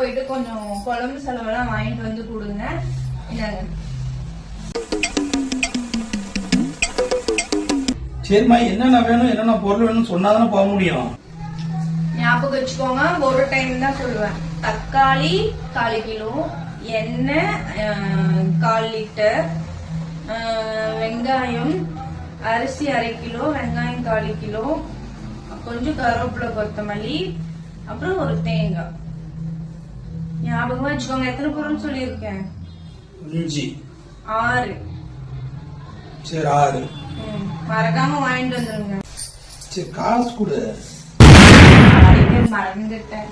போயிட்டு கொஞ்சம் குழம்பு செலவெல்லாம் வாங்கிட்டு வந்து கொடுங்க. சரிம்மா என்னென்ன வேணும் என்னென்ன பொருள் வேணும்னு சொன்னாதானே போக முடியும். ஞாபகம் வச்சுக்கோங்க ஒரு டைம் தான் சொல்லுவேன். தக்காளி கால் கிலோ எண்ணெய் கால் லிட்டர் வெங்காயம் அரிசி அரை கிலோ வெங்காயம் கால் கிலோ கொஞ்சம் கருவேப்பிலை கொத்தமல்லி அப்புறம் ஒரு தேங்காய். ஞாபகமா வச்சுக்கோங்க. எத்தனை பொருள் சொல்லியிருக்கேன். இஞ்சி ஆறு. சரி ஆறு. மறக்காம வாங்கிட்டு வந்துருங்க. சரி காசு கொடு. மறந்துட்டேன்.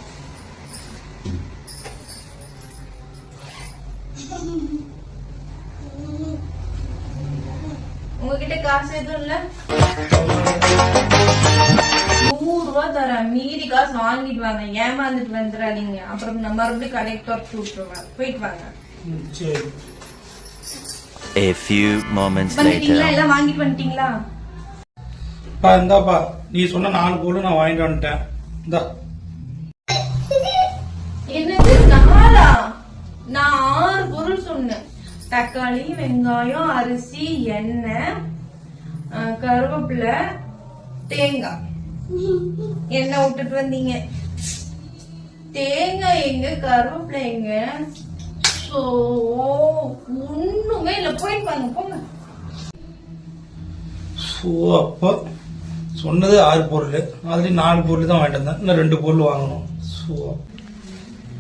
உங்ககிட்ட காசு எதுவும் இல்ல? ரூபாய் தரேன் மீதி காசு வாங்கிட்டு வாங்க. ஏமாந்துட்டு வந்துடாதீங்க அப்புறம் நான் மறுபடியும் கடைக்கு துரத்து விட்டுருவேன். போயிட்டு வாங்க. சரி. A few moments later. எல்லாம் வாங்கிட்டு வந்துட்டீங்களா? பா இந்தாப்பா. நீ சொன்ன நாலு பொருள் நான் வாங்கிட்டு வந்துட்டேன். இந்தா. என்னது? நாலா? நான் ஆறு பொருள் சொன்னேன். தக்காளி வெங்காயம் அரிசி எண்ணெய் அஹ், கருவேப்பிலை தேங்காய். எண்ணெய் விட்டுட்டு வந்தீங்க? தேங்காய் எங்க கருவேப்பிலை எங்க? சோ ஒண்ணுமே இல்ல. போயிட்டு வாங்க போங்க. ஸோ அப்பா சொன்னது ஆறு பொருள். ஆல்ரெடி நாலு பொருள் தான் வாங்கிட்டு வந்தேன். இன்னும் ரெண்டு பொருள் வாங்கணும். ஸோ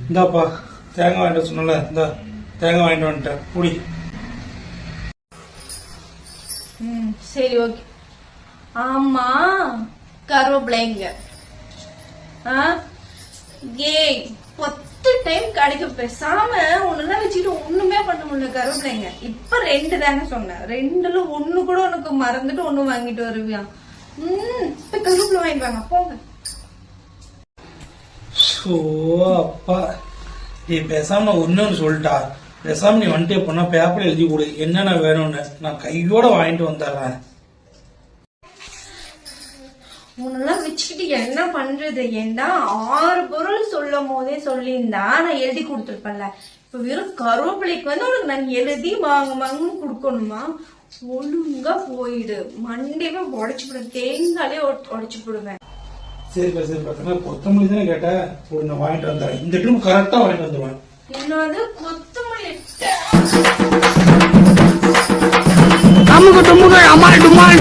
இந்தாப்பா தேங்காய் வாங்கிட்டு சொன்னல இந்த தேங்காய் வாங்கிட்டு வந்துட்டேன். குடி ம் சரி ஓகே. ஆமா. கருவேப்பிலைங்க ஏய் பத்து டைம் கடைக்கு பேசாம ஒண்ணுதான் வச்சுக்கிட்டு ஒண்ணுமே பண்ண முடியல கருவேப்பிலைங்க இப்ப ரெண்டு தானே சொன்னேன். ரெண்டுல ஒண்ணு கூட உனக்கு மறந்துட்டு ஒண்ணு வாங்கிட்டு வருவியா உம் இப்ப கருவேப்பிலை வாங்கிட்டு வாங்க. போங்க. ஸோ அப்பா. நீ பேசாம நான் சொல்லிட்டா. பேசாம நீ வந்துட்டு போனா பேப்பர் எழுதி கொடு. என்னென்ன வேணும்னு. நான் கையோட வாங்கிட்டு வந்துடுறேன். உன்னெல்லாம் வச்சுக்கிட்டு என்ன பண்றது? ஏண்டா ஆறு பொருள் சொல்லும் போதே சொல்லியிருந்தா நான் எழுதி கொடுத்துருப்பேன்ல. இப்ப வெறும் கருவேப்பிலைக்கு வந்து உனக்கு நான் எழுதி வாங்க வாங்கன்னு கொடுக்கணுமா? ஒழுங்கா போயிடு. மண்டேவே உடைச்சு போடுவேன். தேங்காலே உடைச்சு போடுவேன். சரிப்பா சரிப்பா. நான் கொத்தமல்லி தானே கேட்டேன் ஒரு நான் வாங்கிட்டு வந்துடுறேன். இந்த டைம் கரெக்டா வாங்கிட்டு வந்துடுவேன். என்னது? கொத்தமல்லி அமுக்கு டுமுக்கு அம்மாள் டுமாள்